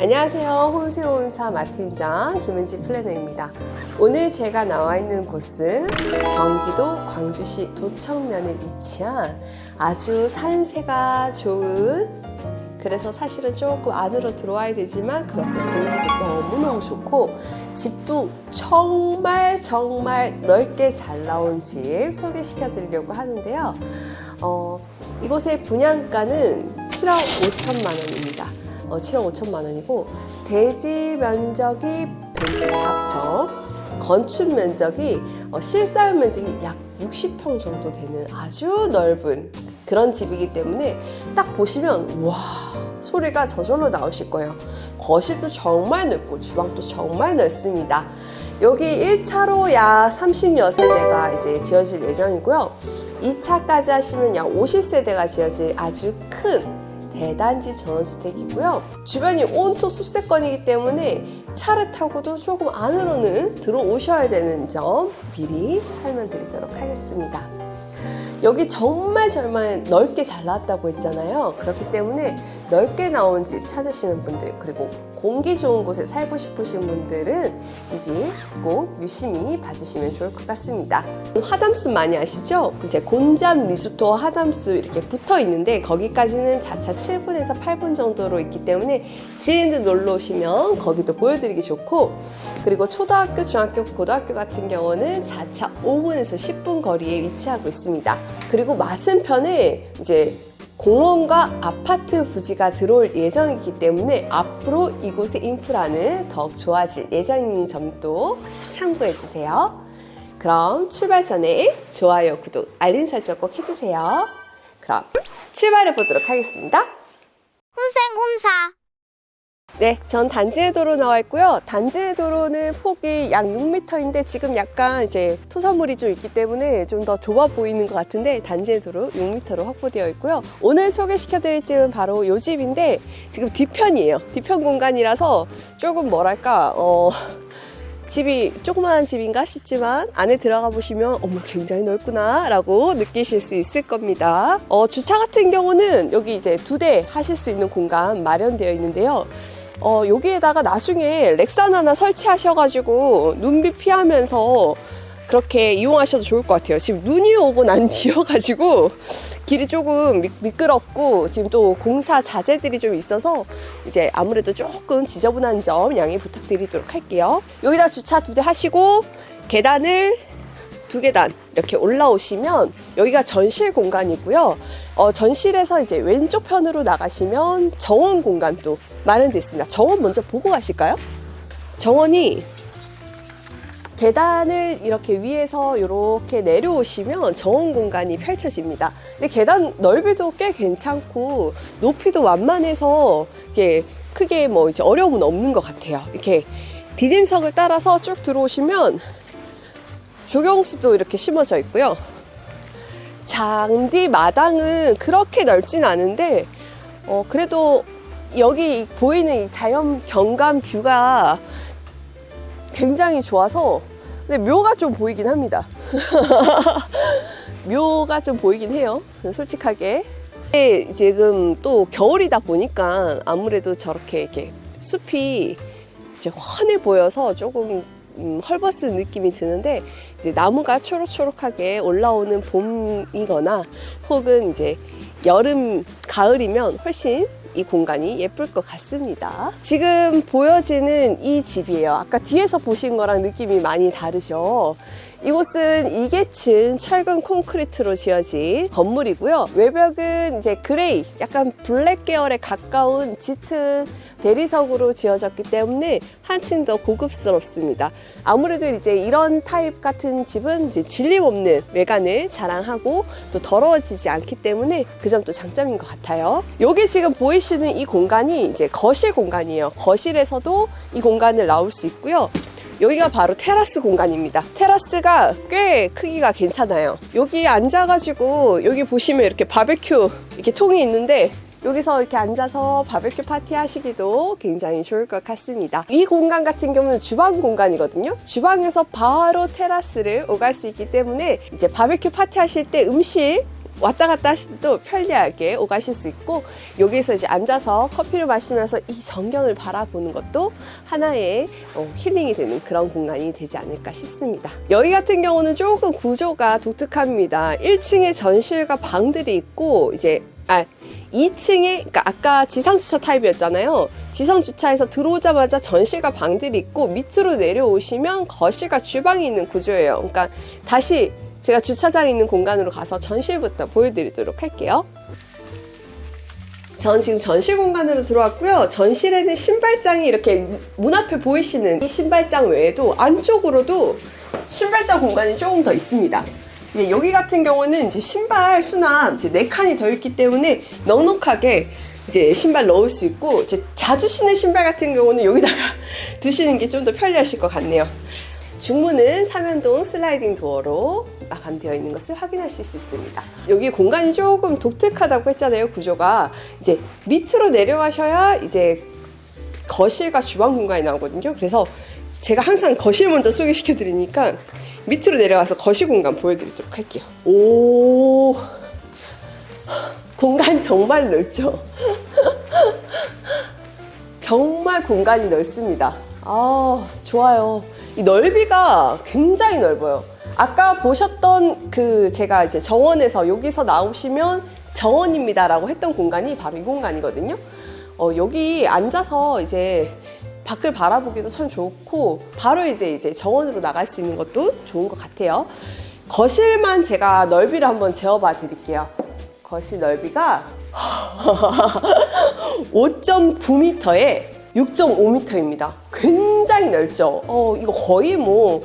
안녕하세요. 홈세홈사 마트이장 김은지 플래너입니다. 오늘 제가 나와 있는 곳은 경기도 광주시 도청면에 위치한 아주 산세가 좋은 그래서 사실은 조금 안으로 들어와야 되지만 그렇게 공기도 너무너무 좋고 집도 정말 정말 넓게 잘 나온 집 소개시켜 드리려고 하는데요. 어, 이곳의 분양가는 7억 5천만 원입니다. 어, 7억 5천만 원이고 대지 면적이 114평, 건축 면적이 어, 실사용 면적이 약 60평 정도 되는 아주 넓은 그런 집이기 때문에 딱 보시면 와 소리가 저절로 나오실 거예요. 거실도 정말 넓고 주방도 정말 넓습니다. 여기 1차로 약 30여 세대가 이제 지어질 예정이고요. 2차까지 하시면 약 50세대가 지어질 아주 큰 대단지 전원주택이고요. 주변이 온토 숲세권이기 때문에 차를 타고도 조금 안으로는 들어오셔야 되는 점 미리 설명드리도록 하겠습니다. 여기 정말 정말 넓게 잘 나왔다고 했잖아요. 그렇기 때문에 넓게 나온 집 찾으시는 분들 그리고 공기 좋은 곳에 살고 싶으신 분들은 이 집 꼭 유심히 봐주시면 좋을 것 같습니다. 하담수 많이 아시죠? 이제 곤잠 리조토 하담수 이렇게 붙어 있는데 거기까지는 자차 7분에서 8분 정도로 있기 때문에 지인들 놀러 오시면 거기도 보여드리기 좋고 그리고 초등학교, 중학교, 고등학교 같은 경우는 자차 5분에서 10분 거리에 위치하고 있습니다. 그리고 맞은편에 이제 공원과 아파트 부지가 들어올 예정이기 때문에 앞으로 이곳의 인프라는 더욱 좋아질 예정인 점도 참고해 주세요. 그럼 출발 전에 좋아요, 구독, 알림 설정 꼭 해주세요. 그럼 출발해 보도록 하겠습니다. 혼생혼사 네, 전 단지의 도로 나와 있고요. 단지의 도로는 폭이 약 6m인데 지금 약간 이제 토사물이 좀 있기 때문에 좀 더 좁아 보이는 것 같은데 단지의 도로 6m로 확보되어 있고요. 오늘 소개시켜드릴 집은 바로 이 집인데 지금 뒤편이에요. 뒤편 공간이라서 조금 뭐랄까 어. 집이 조그마한 집인가 싶지만 안에 들어가 보시면 어머 굉장히 넓구나 라고 느끼실 수 있을 겁니다 어, 주차 같은 경우는 여기 이제 두 대 하실 수 있는 공간 마련되어 있는데요 어, 여기에다가 나중에 렉산 하나 설치하셔가지고 눈비 피하면서 그렇게 이용하셔도 좋을 것 같아요. 지금 눈이 오고 난 뒤여가지고 길이 조금 미, 미끄럽고 지금 또 공사 자재들이 좀 있어서 이제 아무래도 조금 지저분한 점 양해 부탁드리도록 할게요. 여기다 주차 두 대 하시고 계단을 두 계단 이렇게 올라오시면 여기가 전실 공간이고요. 어, 전실에서 이제 왼쪽 편으로 나가시면 정원 공간도 마련되어 있습니다. 정원 먼저 보고 가실까요? 정원이 계단을 이렇게 위에서 이렇게 내려오시면 정원 공간이 펼쳐집니다. 근데 계단 넓이도 꽤 괜찮고 높이도 완만해서 이게 크게 뭐 이제 어려움은 없는 것 같아요. 이렇게 디딤석을 따라서 쭉 들어오시면 조경수도 이렇게 심어져 있고요. 장디 마당은 그렇게 넓진 않은데 어, 그래도 여기 보이는 이 자연 경관 뷰가 굉장히 좋아서 근데 묘가 좀 보이긴 합니다. 묘가 좀 보이긴 해요. 솔직하게. 지금 또 겨울이다 보니까 아무래도 저렇게 이렇게 숲이 이제 환해 보여서 조금 음, 헐벗은 느낌이 드는데 이제 나무가 초록초록하게 올라오는 봄이거나 혹은 이제 여름, 가을이면 훨씬 이 공간이 예쁠 것 같습니다. 지금 보여지는 이 집이에요. 아까 뒤에서 보신 거랑 느낌이 많이 다르죠. 이곳은 2계층 철근 콘크리트로 지어진 건물이고요. 외벽은 이제 그레이, 약간 블랙 계열에 가까운 짙은 대리석으로 지어졌기 때문에 한층 더 고급스럽습니다. 아무래도 이제 이런 타입 같은 집은 이제 질림 없는 외관을 자랑하고 또 더러워지지 않기 때문에 그 점도 장점인 것 같아요. 여기 지금 보이시는 이 공간이 이제 거실 공간이에요. 거실에서도 이 공간을 나올 수 있고요. 여기가 바로 테라스 공간입니다. 테라스가 꽤 크기가 괜찮아요. 여기 앉아가지고 여기 보시면 이렇게 바베큐 이렇게 통이 있는데 여기서 이렇게 앉아서 바베큐 파티 하시기도 굉장히 좋을 것 같습니다. 이 공간 같은 경우는 주방 공간이거든요. 주방에서 바로 테라스를 오갈 수 있기 때문에 이제 바베큐 파티 하실 때 음식 왔다 갔다 하시도 편리하게 오가실 수 있고 여기서 이제 앉아서 커피를 마시면서 이 전경을 바라보는 것도 하나의 어, 힐링이 되는 그런 공간이 되지 않을까 싶습니다. 여기 같은 경우는 조금 구조가 독특합니다. 1층에 전실과 방들이 있고 이제 아 2층에 그러니까 아까 지상 주차 타입이었잖아요. 지상 주차에서 들어오자마자 전실과 방들이 있고 밑으로 내려오시면 거실과 주방이 있는 구조예요. 그러니까 다시 제가 주차장 있는 공간으로 가서 전실부터 보여드리도록 할게요. 전 지금 전실 공간으로 들어왔고요. 전실에는 신발장이 이렇게 문 앞에 보이시는 이 신발장 외에도 안쪽으로도 신발장 공간이 조금 더 있습니다. 이제 여기 같은 경우는 이제 신발 수납 이제 네 칸이 더 있기 때문에 넉넉하게 이제 신발 넣을 수 있고 이제 자주 신는 신발 같은 경우는 여기다가 두시는 게 좀 더 편리하실 것 같네요. 중문은 삼연동 슬라이딩 도어로 마감되어 있는 것을 확인하실 수 있습니다. 여기 공간이 조금 독특하다고 했잖아요, 구조가. 이제 밑으로 내려가셔야 이제 거실과 주방 공간이 나오거든요. 그래서 제가 항상 거실 먼저 소개시켜 드리니까 밑으로 내려가서 거실 공간 보여드리도록 할게요. 오, 공간 정말 넓죠? 정말 공간이 넓습니다. 아, 좋아요. 이 넓이가 굉장히 넓어요. 아까 보셨던 그 제가 이제 정원에서 여기서 나오시면 정원입니다라고 했던 공간이 바로 이 공간이거든요. 어, 여기 앉아서 이제 밖을 바라보기도 참 좋고 바로 이제 이제 정원으로 나갈 수 있는 것도 좋은 것 같아요. 거실만 제가 넓이를 한번 재어봐 드릴게요. 거실 넓이가 5.9m에 6.5m입니다. 굉장히 넓죠. 어, 이거 거의 뭐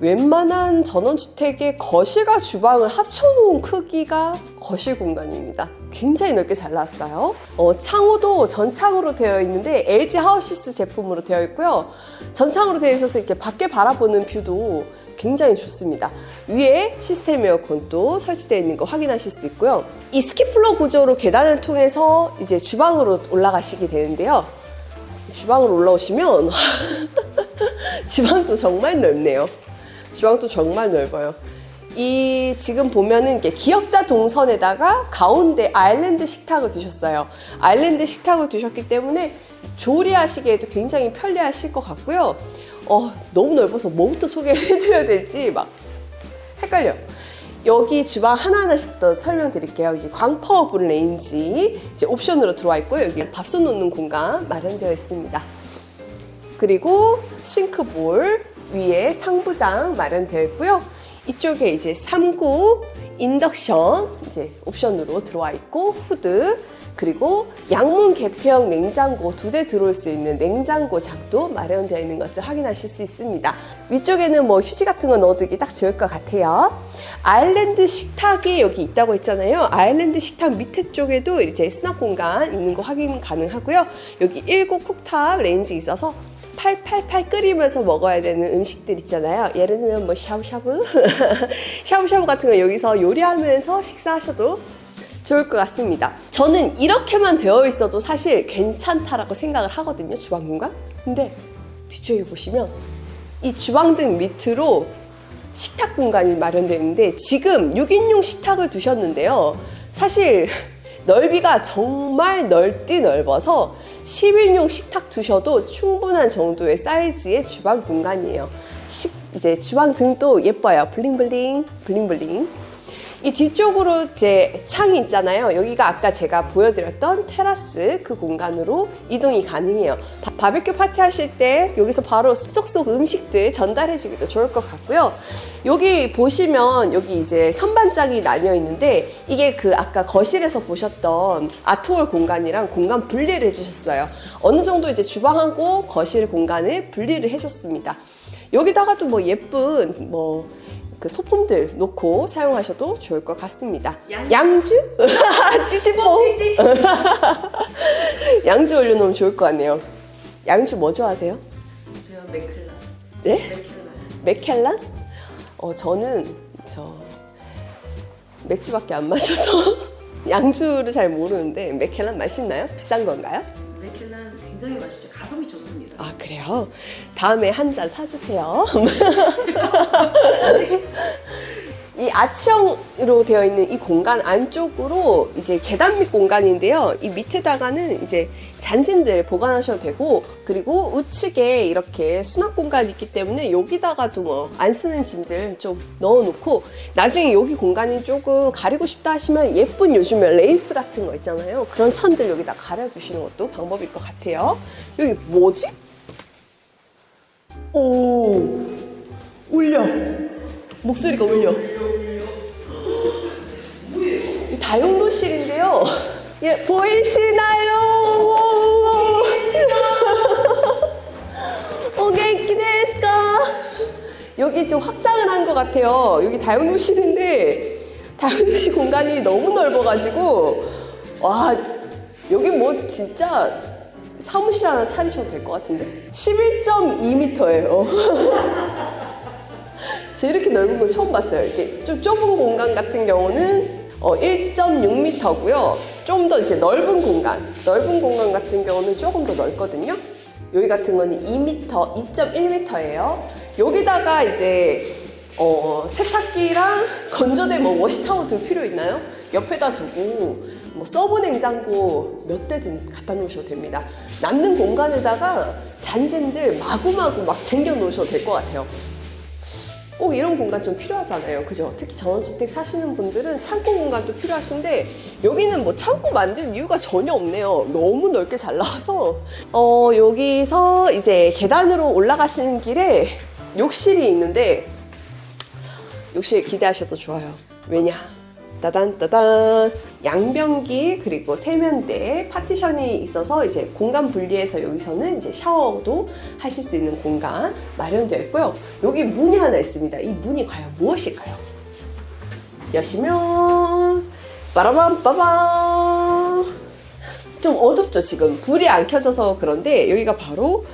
웬만한 전원주택의 거실과 주방을 합쳐놓은 크기가 거실 공간입니다. 굉장히 넓게 잘 나왔어요. 어, 창호도 전창으로 되어 있는데 LG 하우시스 제품으로 되어 있고요. 전창으로 되어 있어서 이렇게 밖에 바라보는 뷰도 굉장히 좋습니다. 위에 시스템 에어컨도 설치되어 있는 거 확인하실 수 있고요. 이 스키플로 구조로 계단을 통해서 이제 주방으로 올라가시게 되는데요. 주방으로 올라오시면 주방도 정말 넓네요. 주방도 정말 넓어요. 이 지금 보면은 이게 기역자 동선에다가 가운데 아일랜드 식탁을 두셨어요. 아일랜드 식탁을 두셨기 때문에 조리하시기에도 굉장히 편리하실 것 같고요. 어, 너무 넓어서 뭐부터 소개를 해드려야 될지 막 헷갈려. 여기 주방 하나하나씩 더 설명드릴게요. 여기 광파워블 레인지 이제 옵션으로 들어와 있고요. 여기 밥솥 놓는 공간 마련되어 있습니다. 그리고 싱크볼 위에 상부장 마련되어 있고요. 이쪽에 이제 3구 인덕션 이제 옵션으로 들어와 있고 후드 그리고 양문 개폐형 냉장고 두 대 들어올 수 있는 냉장고 장도 마련되어 있는 것을 확인하실 수 있습니다. 위쪽에는 뭐 휴지 같은 거 넣어두기 딱 좋을 것 같아요. 아일랜드 식탁이 여기 있다고 했잖아요. 아일랜드 식탁 밑에 쪽에도 이제 수납 공간 있는 거 확인 가능하고요. 여기 1구 쿡탑 레인지 있어서 팔팔팔 끓이면서 먹어야 되는 음식들 있잖아요. 예를 들면 뭐 샤브샤브, 샤브샤브 같은 거 여기서 요리하면서 식사하셔도 좋을 것 같습니다. 저는 이렇게만 되어 있어도 사실 괜찮다라고 생각을 하거든요. 주방 공간. 근데 뒤쪽에 보시면 이 주방등 밑으로 식탁 공간이 마련되어 있는데 지금 6인용 식탁을 두셨는데요. 사실 넓이가 정말 넓디 넓어서 10인용 식탁 두셔도 충분한 정도의 사이즈의 주방 공간이에요. 식, 이제 주방 등도 예뻐요. 블링블링, 블링블링. 이 뒤쪽으로 제 창이 있잖아요. 여기가 아까 제가 보여드렸던 테라스 그 공간으로 이동이 가능해요. 바, 바베큐 파티 하실 때 여기서 바로 쏙쏙 음식들 전달해 주기도 좋을 것 같고요. 여기 보시면 여기 이제 선반장이 나뉘어 있는데 이게 그 아까 거실에서 보셨던 아트홀 공간이랑 공간 분리를 해주셨어요. 어느 정도 이제 주방하고 거실 공간을 분리를 해줬습니다. 여기다가도 뭐 예쁜 뭐 그 소품들 놓고 사용하셔도 좋을 것 같습니다. 양 주? 찌찌뽕? 양주 올려놓으면 좋을 것 같네요. 양주 뭐 좋아하세요? 저요 맥클라. 네? 맥켈란? 어, 저는 저 맥주밖에 안 마셔서 양주를 잘 모르는데 맥켈란 맛있나요? 비싼 건가요? 맥클라 굉장히 맛있죠. 아 그래요? 다음에 한 잔 사주세요. 이 아치형으로 되어 있는 이 공간 안쪽으로 이제 계단 밑 공간인데요. 이 밑에다가는 이제 잔진들 보관하셔도 되고 그리고 우측에 이렇게 수납 공간이 있기 때문에 여기다가도 뭐 안 쓰는 짐들 좀 넣어놓고 나중에 여기 공간이 조금 가리고 싶다 하시면 예쁜 요즘에 레이스 같은 거 있잖아요. 그런 천들 여기다 가려주시는 것도 방법일 것 같아요. 여기 뭐지? 오 울려 목소리가 울려. 이 다용도실인데요. 예, 보이시나요? 오, 오, 겐키 데스까? 여기 좀 확장을 한 것 같아요. 여기 다용도실인데 다용도실 공간이 너무 넓어가지고 와 여기 뭐 진짜 사무실 하나 차리셔도 될 것 같은데 11.2m예요. 제가 이렇게 넓은 거 처음 봤어요. 이렇게 좀 좁은 공간 같은 경우는 어, 1.6m고요. 좀 더 이제 넓은 공간, 넓은 공간 같은 경우는 조금 더 넓거든요. 여기 같은 거는 2m, 2.1m예요. 여기다가 이제 어, 세탁기랑 건조대 뭐 워시타워 둘 필요 있나요? 옆에다 두고 뭐 서브 냉장고 몇 대든 갖다 놓으셔도 됩니다. 남는 공간에다가 잔진들 마구마구 막 챙겨 놓으셔도 될 것 같아요. 꼭 이런 공간 좀 필요하잖아요. 그죠? 특히 전원주택 사시는 분들은 창고 공간도 필요하신데 여기는 뭐 창고 만들 이유가 전혀 없네요. 너무 넓게 잘 나와서 어, 여기서 이제 계단으로 올라가시는 길에 욕실이 있는데 욕실 기대하셔도 좋아요. 왜냐? 따단 따단 양변기 그리고 세면대 파티션이 있어서 이제 공간 분리해서 여기서는 이제 샤워도 하실 수 있는 공간 마련되어 있고요. 여기 문이 하나 있습니다. 이 문이 과연 무엇일까요? 여시면 빠라밤 빠밤 좀 어둡죠 지금 불이 안 켜져서 그런데 여기가 바로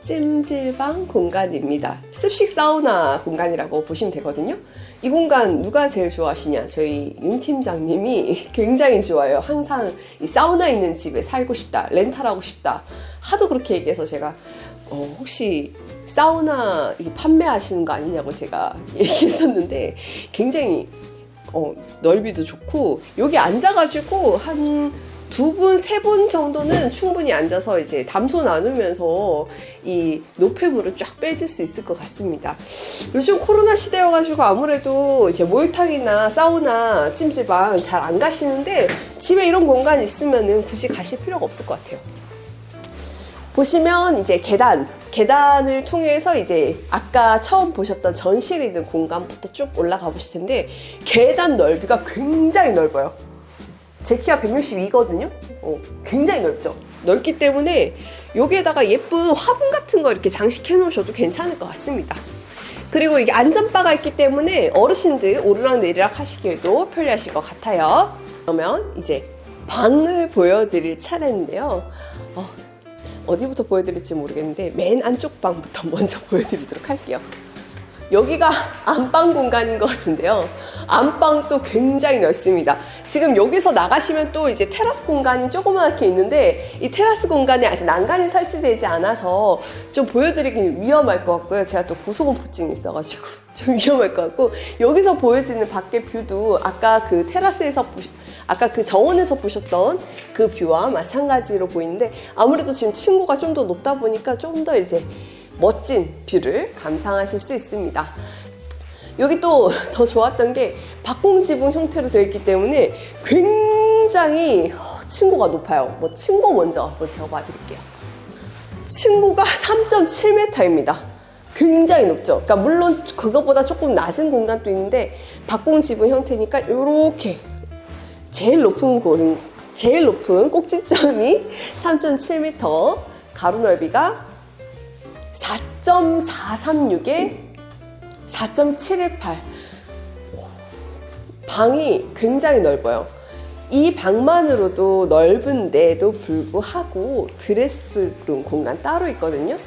찜질방 공간입니다. 습식 사우나 공간이라고 보시면 되거든요. 이 공간 누가 제일 좋아하시냐? 저희 윤 팀장님이 굉장히 좋아요. 항상 이 사우나 있는 집에 살고 싶다, 렌탈하고 싶다. 하도 그렇게 얘기해서 제가 어, 혹시 사우나 판매하시는 거 아니냐고 제가 얘기했었는데 굉장히 어, 넓이도 좋고 여기 앉아가지고 한 두 분, 세 분 정도는 충분히 앉아서 이제 담소 나누면서 이 노폐물을 쫙 빼줄 수 있을 것 같습니다. 요즘 코로나 시대여가지고 아무래도 이제 목욕탕이나 사우나, 찜질방 잘 안 가시는데 집에 이런 공간 있으면은 굳이 가실 필요가 없을 것 같아요. 보시면 이제 계단, 계단을 통해서 이제 아까 처음 보셨던 전실이 있는 공간부터 쭉 올라가 보실 텐데 계단 넓이가 굉장히 넓어요. 제 키가 162거든요. 어, 굉장히 넓죠. 넓기 때문에 여기에다가 예쁜 화분 같은 거 이렇게 장식해 놓으셔도 괜찮을 것 같습니다. 그리고 이게 안전바가 있기 때문에 어르신들 오르락 내리락 하시기에도 편리하실 것 같아요. 그러면 이제 방을 보여드릴 차례인데요. 어, 어디부터 보여드릴지 모르겠는데 맨 안쪽 방부터 먼저 보여드리도록 할게요. 여기가 안방 공간인 것 같은데요. 안방도 굉장히 넓습니다. 지금 여기서 나가시면 또 이제 테라스 공간이 조그맣게 있는데 이 테라스 공간에 아직 난간이 설치되지 않아서 좀 보여드리긴 위험할 것 같고요. 제가 또 고소공포증이 있어가지고 좀 위험할 것 같고 여기서 보여지는 밖의 뷰도 아까 그 테라스에서 보시, 아까 그 정원에서 보셨던 그 뷰와 마찬가지로 보이는데 아무래도 지금 층고가 좀 더 높다 보니까 좀더 이제 멋진 뷰를 감상하실 수 있습니다. 여기 또 더 좋았던 게 박공 지붕 형태로 되어 있기 때문에 굉장히 층고가 높아요. 뭐 층고 먼저 한번 적어 드릴게요. 층고가 3.7m입니다. 굉장히 높죠. 그러니까 물론 그것보다 조금 낮은 공간도 있는데 박공 지붕 형태니까 이렇게 제일 높은 곳, 제일 높은 꼭지점이 3.7m, 가로 넓이가 4.436에 4.718. 방이 굉장히 넓어요. 이 방만으로도 넓은데도 불구하고 드레스룸 공간 따로 있거든요.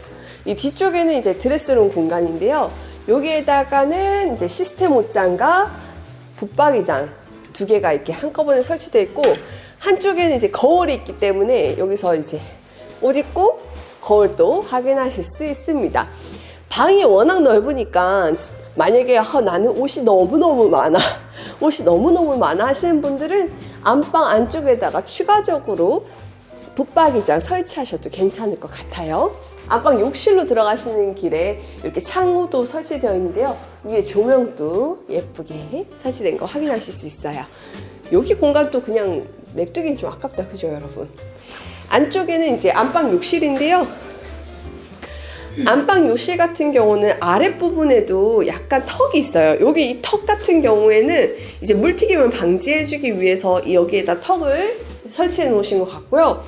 이 뒤쪽에는 이제 드레스룸 공간인데요. 여기에다가는 이제 시스템 옷장과 붙박이장 두 개가 이렇게 한꺼번에 설치되어 있고 한쪽에는 이제 거울이 있기 때문에 여기서 이제 옷 입고 거울도 확인하실 수 있습니다. 방이 워낙 넓으니까 만약에 아, 나는 옷이 너무너무 많아. 옷이 너무너무 많아 하시는 분들은 안방 안쪽에다가 추가적으로 붙박이장 설치하셔도 괜찮을 것 같아요. 안방 욕실로 들어가시는 길에 이렇게 창호도 설치되어 있는데요. 위에 조명도 예쁘게 설치된 거 확인하실 수 있어요. 여기 공간도 그냥 냅두긴 좀 아깝다. 그죠, 여러분? 안쪽에는 이제 안방 욕실인데요. 안방 욕실 같은 경우는 아랫부분에도 약간 턱이 있어요. 여기 이 턱 같은 경우에는 이제 물튀김을 방지해주기 위해서 이 여기에다 턱을 설치해 놓으신 것 같고요.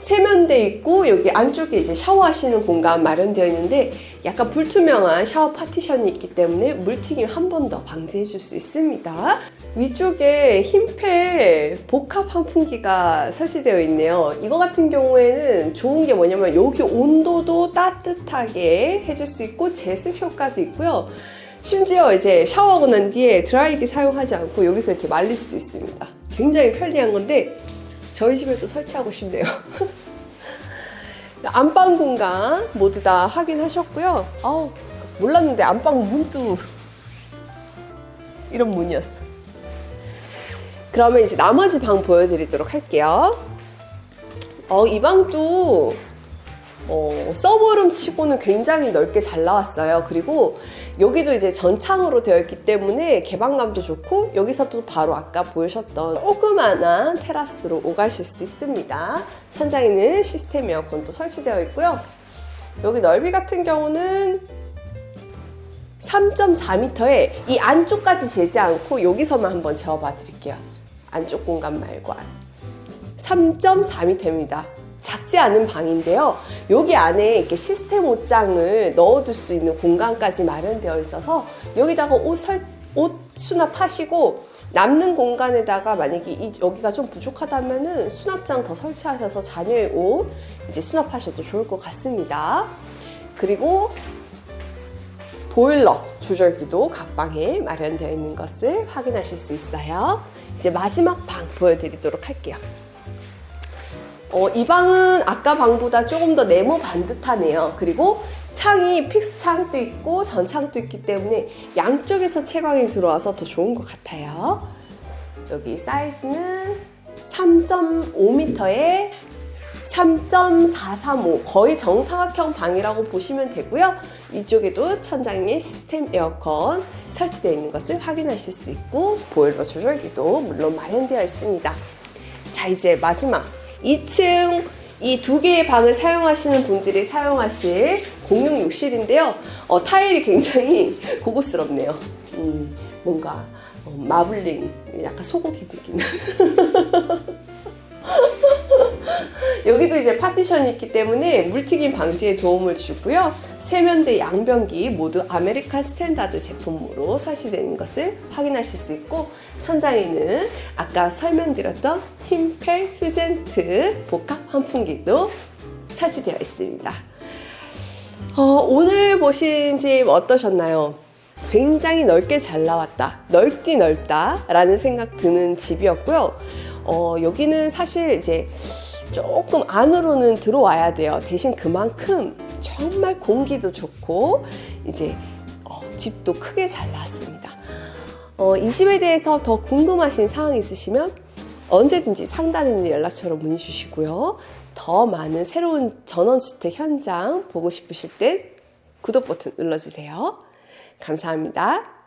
세면대 있고 여기 안쪽에 이제 샤워하시는 공간 마련되어 있는데 약간 불투명한 샤워 파티션이 있기 때문에 물튀김 한 번 더 방지해 줄 수 있습니다. 위쪽에 흰펠 복합 환풍기가 설치되어 있네요. 이거 같은 경우에는 좋은 게 뭐냐면 여기 온도도 따뜻하게 해줄 수 있고 제습 효과도 있고요. 심지어 이제 샤워하고 난 뒤에 드라이기 사용하지 않고 여기서 이렇게 말릴 수도 있습니다. 굉장히 편리한 건데 저희 집에도 설치하고 싶네요. 안방 공간 모두 다 확인하셨고요. 아우, 몰랐는데 안방 문도 이런 문이었어. 그러면 이제 나머지 방 보여드리도록 할게요. 어, 이 방도 어, 서브룸 치고는 굉장히 넓게 잘 나왔어요. 그리고 여기도 이제 전창으로 되어 있기 때문에 개방감도 좋고 여기서도 바로 아까 보여셨던 조그만한 테라스로 오가실 수 있습니다. 천장에는 시스템 에어컨도 설치되어 있고요. 여기 넓이 같은 경우는 3.4m에 이 안쪽까지 재지 않고 여기서만 한번 재어봐 드릴게요. 안쪽 공간 말고 3.4m입니다. 작지 않은 방인데요. 여기 안에 이렇게 시스템 옷장을 넣어둘 수 있는 공간까지 마련되어 있어서 여기다가 옷, 설, 옷 수납하시고 남는 공간에다가 만약에 이, 여기가 좀 부족하다면은 수납장 더 설치하셔서 자녀의 옷 이제 수납하셔도 좋을 것 같습니다. 그리고 보일러 조절기도 각 방에 마련되어 있는 것을 확인하실 수 있어요. 이제 마지막 방 보여드리도록 할게요. 어, 이 방은 아까 방보다 조금 더 네모 반듯하네요. 그리고 창이 픽스 창도 있고 전창도 있기 때문에 양쪽에서 채광이 들어와서 더 좋은 것 같아요. 여기 사이즈는 3.5m에 3.435 거의 정사각형 방이라고 보시면 되고요. 이쪽에도 천장에 시스템 에어컨 설치되어 있는 것을 확인하실 수 있고 보일러 조절기도 물론 마련되어 있습니다. 자 이제 마지막 2층 이 두 개의 방을 사용하시는 분들이 사용하실 공용 욕실인데요. 어, 타일이 굉장히 고급스럽네요. 음, 뭔가 어, 마블링, 약간 소고기 느낌. 여기도 이제 파티션이 있기 때문에 물튀김 방지에 도움을 주고요. 세면대 양변기 모두 아메리칸 스탠다드 제품으로 설치되는 것을 확인하실 수 있고 천장에는 아까 설명드렸던 흰펠 휴젠트 복합 환풍기도 설치되어 있습니다. 어, 오늘 보신 집 어떠셨나요? 굉장히 넓게 잘 나왔다. 넓디 넓다. 라는 생각 드는 집이었고요. 어, 여기는 사실 이제 조금 안으로는 들어와야 돼요. 대신 그만큼 정말 공기도 좋고 이제 어, 집도 크게 잘 나왔습니다. 어, 이 집에 대해서 더 궁금하신 사항 있으시면 언제든지 상단에 있는 연락처로 문의 주시고요. 더 많은 새로운 전원주택 현장 보고 싶으실 땐 구독 버튼 눌러주세요. 감사합니다.